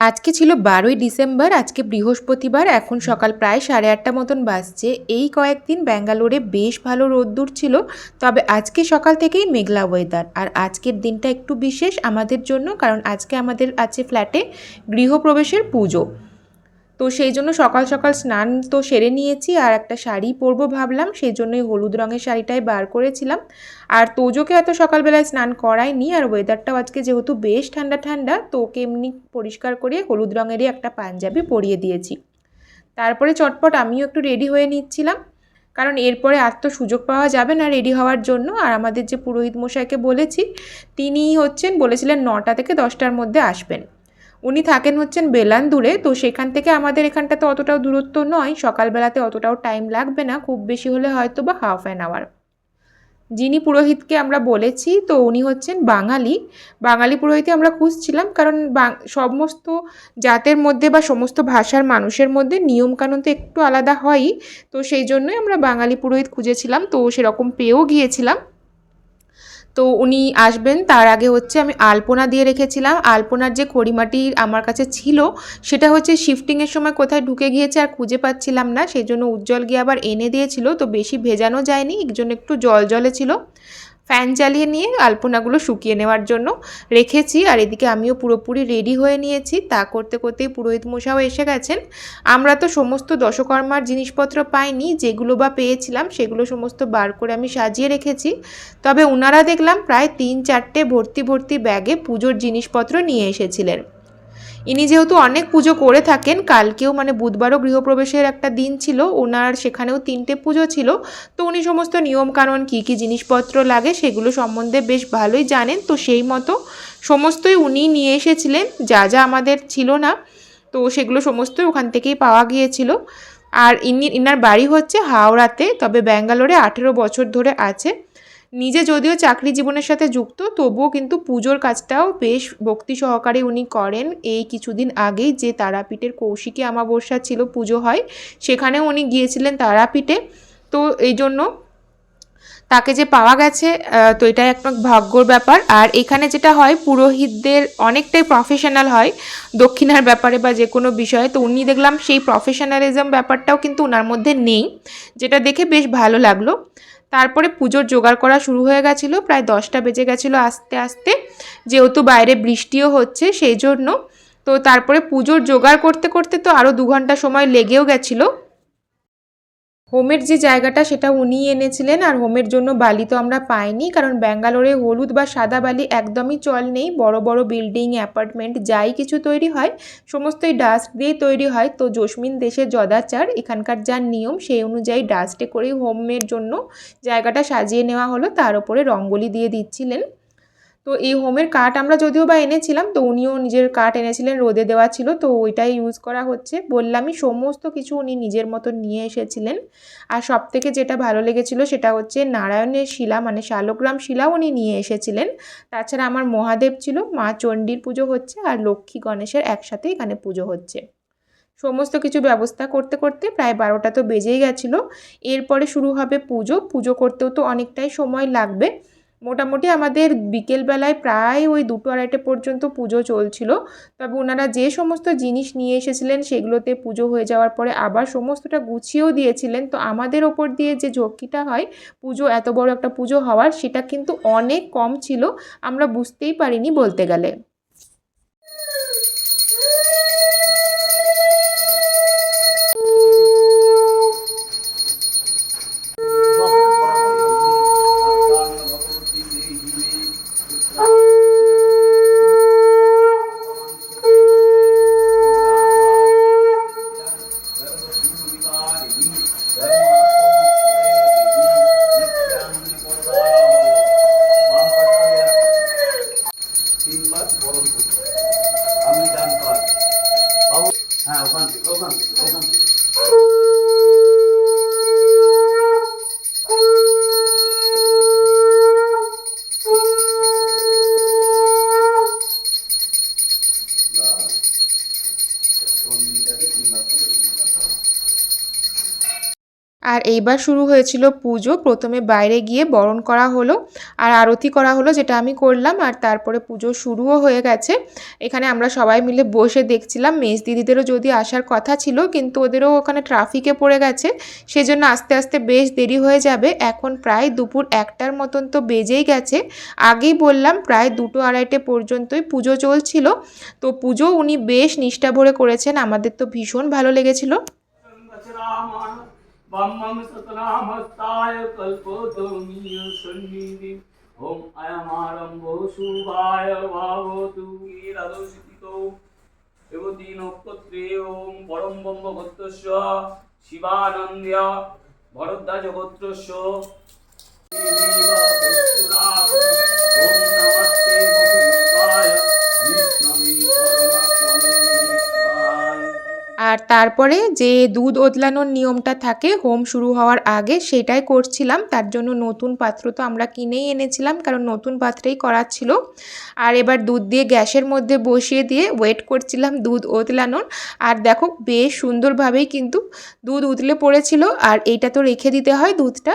আজকে ছিল বারোই ডিসেম্বর, আজকে বৃহস্পতিবার, এখন সকাল প্রায় সাড়ে আটটা মতন বাজছে। এই কয়েকদিন ব্যাঙ্গালোরে বেশ ভালো রোদ্দুর ছিল, তবে আজকে সকাল থেকেই মেঘলা ওয়েদার আর আজকের দিনটা একটু বিশেষ আমাদের জন্য, কারণ আজকে আমাদের আছে ফ্ল্যাটে গৃহপ্রবেশের পুজো। তো সেই জন্য সকাল সকাল স্নান তো সেরে নিয়েছি আর একটা শাড়ি পরবো ভাবলাম, সেই জন্যই হলুদ রঙের শাড়িটাই বার করেছিলাম। আর তোজোকে এত সকালবেলায় স্নান করাইনি আর ওয়েদারটাও আজকে যেহেতু বেশ ঠান্ডা ঠান্ডা তো ওকে এমনি পরিষ্কার করে হলুদ রঙেরই একটা পাঞ্জাবি পরিয়ে দিয়েছি। তারপরে চটপট আমিও একটু রেডি হয়ে নিচ্ছিলাম, কারণ এরপরে আর তো সুযোগ পাওয়া যাবে না রেডি হওয়ার জন্য। আর আমাদের যে পুরোহিত মশাইকে বলেছি তিনি হচ্ছেন, বলেছিলেন নটা থেকে দশটার মধ্যে আসবেন। উনি থাকেন হচ্ছেন বেলান্দুরে তো সেখান থেকে আমাদের এখানটাতে অতটাও দূরত্ব নয়। সকালবেলাতে অতটাও টাইম লাগবে না, খুব বেশি হলে হয়তো বা হাফ অ্যান আওয়ার যিনি পুরোহিতকে আমরা বলেছি, তো উনি হচ্ছেন বাঙালি। বাঙালি পুরোহিতই আমরা খুঁজছিলাম, কারণ সমস্ত জাতের মধ্যে বা সমস্ত ভাষার মানুষের মধ্যে নিয়মকানুন তো একটু আলাদা হয়ই, তো সেই জন্যই আমরা বাঙালি পুরোহিত খুঁজেছিলাম, তো সেরকম পেয়েও গিয়েছিলাম। তো উনি আসবেন, তার আগে হচ্ছে আমি আলপনা দিয়ে রেখেছিলাম। আলপনার যে খড়িমাটি আমার কাছে ছিল, সেটা হচ্ছে শিফটিংয়ের সময় কোথায় ঢুকে গিয়েছে আর খুঁজে পাচ্ছিলাম না। সেই জন্য উজ্জ্বল গিয়ে আবার এনে দিয়েছিল, তো বেশি ভেজানো যায়নি, এর জন্য একটু জল জলে ছিল। ফ্যান চালিয়ে নিয়ে আলপনাগুলো শুকিয়ে নেওয়ার জন্য রেখেছি। আর এদিকে আমিও পুরোপুরি রেডি হয়ে নিয়েছি। তা করতে করতেই পুরোহিত মশাও এসে গেছেন। আমরা তো সমস্ত দশকর্মার জিনিসপত্র পাইনি, যেগুলো বা পেয়েছিলাম সেগুলো সমস্ত বার করে আমি সাজিয়ে রেখেছি। তবে ওনারা দেখলাম প্রায় তিন চারটে ভর্তি ভর্তি ব্যাগে পুজোর জিনিসপত্র নিয়ে এসেছিলেন। ইনি যেহেতু অনেক পুজো করে থাকেন, কালকেও মানে বুধবারও গৃহপ্রবেশের একটা দিন ছিল, ওনার সেখানেও তিনটে পুজো ছিল, তো উনি সমস্ত নিয়মকানুন কী কী জিনিসপত্র লাগে সেগুলো সম্বন্ধে বেশ ভালোই জানেন, তো সেই মতো সমস্তই উনি নিয়ে এসেছিলেন, যা যা আমাদের ছিল না, তো সেগুলো সমস্তই ওখান থেকেই পাওয়া গিয়েছিল। আর ইনি, ইনার বাড়ি হচ্ছে হাওড়াতে, তবে ব্যাঙ্গালোরে আঠেরো বছর ধরে আছে নিজে যদিও চাকরি জীবনের সাথে যুক্ত, তবুও কিন্তু পুজোর কাজটাও বেশ ভক্তি সহকারে উনি করেন। এই কিছুদিন আগেই যে তারাপীঠের কৌশিকী আমাবস্যা ছিল, পুজো হয়, সেখানেও উনি গিয়েছিলেন তারাপীঠে। তো এই জন্য তাকে যে পাওয়া গেছে তো এটা একটা ভাগ্যর ব্যাপার। আর এখানে যেটা হয়, পুরোহিতদের অনেকটাই প্রফেশনাল হয় দক্ষিণার ব্যাপারে বা যে কোনো বিষয়ে। তো উনি দেখলাম সেই প্রফেশনালিজম ব্যাপারটাও কিন্তু ওনার মধ্যে নেই, যেটা দেখে বেশ ভালো লাগল। তারপরে পুজোর জোগাড় করা শুরু হয়ে গেছিল, প্রায় দশটা বেজে গেছিল আস্তে আস্তে। যেহেতু বাইরে বৃষ্টিও হচ্ছে, সেই জন্য। তো তারপরে পুজোর জোগাড় করতে করতে তো আরও দু ঘণ্টা সময় লেগেও গেছিল। হোমের যে জায়গাটা সেটা উনিই এনেছিলেন আর হোমের জন্য বালি তো আমরা পাইনি, কারণ ব্যাঙ্গালোরে হলুদ বা সাদা বালি একদমই চল নেই, বড় বড় বিল্ডিং অ্যাপার্টমেন্ট যাই কিছু তৈরি হয়, সমস্তই ডাস্ট দিয়েই তৈরি হয়। তো জসমিন দেশের যদাচার, এখানকার যা নিয়ম সেই অনুযায়ী ডাস্টে করেই হোমের জন্য জায়গাটা সাজিয়ে নেওয়া হলো, তার উপরে রঙ্গোলি দিয়ে দিচ্ছিলেন। তো এই হোমের কাঠ আমরা যদিও বা এনেছিলাম, তো উনিও নিজের কাঠ এনেছিলেন, রোদে দেওয়া ছিল, তো ওইটাই ইউজ করা হচ্ছে। বললামই সমস্ত কিছু উনি নিজের মতো নিয়ে এসেছিলেন। আর সব থেকে যেটা ভালো লেগেছিল সেটা হচ্ছে নারায়ণের শিলা মানে শালগ্রাম শিলা উনি নিয়ে এসেছিলেন। তাছাড়া আমার মহাদেব ছিল, মা চণ্ডীর পুজো হচ্ছে আর লক্ষ্মী গণেশের একসাথে এখানে পুজো হচ্ছে। সমস্ত কিছু ব্যবস্থা করতে করতে প্রায় বারোটা তো বেজেই গেছিল। এরপরে শুরু হবে পুজো পুজো করতেও তো অনেকটাই সময় লাগবে। মোটামুটি আমাদের বিকেলবেলায় প্রায় ওই দুটো আড়াইটে পর্যন্ত পুজো চলছিল। তবে ওনারা যে সমস্ত জিনিস নিয়ে এসেছিলেন সেগুলোতে পুজো হয়ে যাওয়ার পরে আবার সমস্তটা গুছিয়েও দিয়েছিলেন। তো আমাদের ওপর দিয়ে যে ঝক্কিটা হয়, পুজো এত বড় একটা পুজো হওয়ার, সেটা কিন্তু অনেক কম ছিল। আমরা বুঝতেই পারিনি বলতে গেলে। আর এইবার শুরু হয়েছিল পুজো প্রথমে বাইরে গিয়ে বরণ করা হলো আর আরতি করা হলো যেটা আমি করলাম আর তারপরে পুজো শুরুও হয়ে গেছে এখানে আমরা সবাই মিলে বসে দেখছিলাম মেজ দিদিদেরও যদি আসার কথা ছিল কিন্তু ওদেরও ওখানে ট্রাফিকে পড়ে গেছে সেজন্য আস্তে আস্তে বেশ দেরি হয়ে যাবে এখন প্রায় দুপুর একটার মতন তো বেজেই গেছে আগেই বললাম প্রায় দুটো আড়াইটে পর্যন্তই পুজো চলছিল তো পুজো উনি বেশ নিষ্ঠা ভরে করেছেন আমাদের তো ভীষণ ভালো লেগেছিল रचनामः ब्रह्मं सतनामस्ताय कल्पोतमीय सन्निधि ॐ अयमारम्भो शुभाय भावतु वीरदोषितो देवती नक्षत्रे ॐ परं ब्रह्मगोत्रस्य शिवानन्द्य भरद्वाजगोत्रस्य ॐ नमस्ते बहुरूपाय আর তারপরে যে দুধ ওদলানোর নিয়মটা থাকে, হোম শুরু হওয়ার আগে সেটাই করছিলাম। তার জন্য নতুন পাত্র তো আমরা কিনেই এনেছিলাম, কারণ নতুন পাত্রেই করাচ্ছিল আর এবার দুধ দিয়ে গ্যাসের মধ্যে বসিয়ে দিয়ে ওয়েট করছিলাম দুধ ওতলানোর। আর দেখো, বেশ সুন্দরভাবেই কিন্তু দুধ উতলে পড়েছিল। আর এইটা তো রেখে দিতে হয় দুধটা।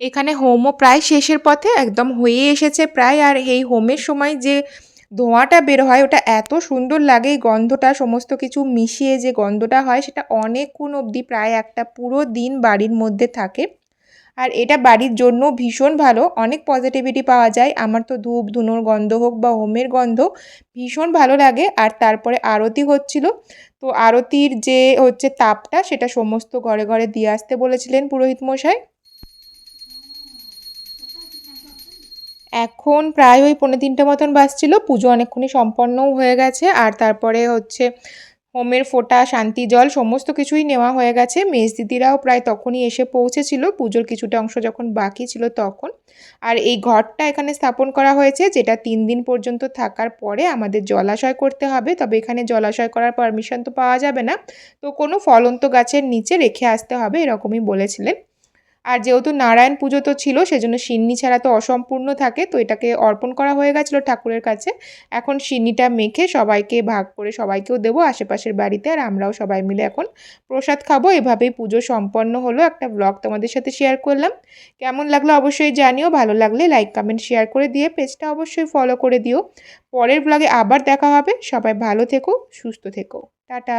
এখানে হোমও প্রায় শেষের পথে, একদম হয়ে এসেছে প্রায়। আর এই হোমের সময় যে ধোঁয়াটা বের হয়, ওটা এত সুন্দর লাগে গন্ধটা, সমস্ত কিছু মিশিয়ে যে গন্ধটা হয়, সেটা অনেকক্ষণ অবধি, প্রায় একটা পুরো দিন বাড়ির মধ্যে থাকে। আর এটা বাড়ির জন্য ভীষণ ভালো। অনেক পজিটিভিটি পাওয়া যায়। আমার তো ধূপ, ধুনোর গন্ধ হোক বা হোমের গন্ধ, ভীষণ ভালো লাগে। আর তারপরে আরতি হচ্ছিল। তো আরতির যে হচ্ছে তাপটা, সেটা সমস্ত ঘরে ঘরে দিয়ে আসতে বলেছিলেন পুরোহিত মশাই। এখন প্রায় ওই পনেরো তিনটে মতন বাজছিল। পুজো অনেকক্ষণই সম্পন্নও হয়ে গেছে। আর তারপরে হচ্ছে হোমের ফোটা, শান্তি, জল সমস্ত কিছুই নেওয়া হয়ে গেছে। মেজ দিদিরাও প্রায় তখনই এসে পৌঁছেছিল। পুজোর কিছুটা অংশ যখন বাকি ছিল তখন। আর এই ঘরটা এখানে স্থাপন করা হয়েছে, যেটা তিন দিন পর্যন্ত থাকার পরে আমাদের জলাশয় করতে হবে। তবে এখানে জলাশয় করার পারমিশন তো পাওয়া যাবে না। তো কোনো ফলন্ত গাছের নিচে রেখে আসতে হবে, এরকমই বলেছিলেন। আর যেহেতু নারায়ণ পুজো তো ছিল, সেজন্য সিন্নি ছাড়া তো অসম্পূর্ণ থাকে, তো এটাকে অর্পণ করা হয়ে গেছিল ঠাকুরের কাছে। এখন সিন্নিটা মেখে সবাইকে ভাগ করে সবাইকেও দেবো আশেপাশের বাড়িতে, আর আমরাও সবাই মিলে এখন প্রসাদ খাব। এভাবেই পুজো সম্পন্ন হলো একটা ব্লগ তোমাদের সাথে শেয়ার করলাম। কেমন লাগল অবশ্যই জানিও, ভালো লাগলে লাইক কমেন্ট শেয়ার করে দিয়ে পেজটা অবশ্যই ফলো করে দিও। পরের ব্লগে আবার দেখা হবে, সবাই ভালো থেকো, সুস্থ থেকো। টাটা।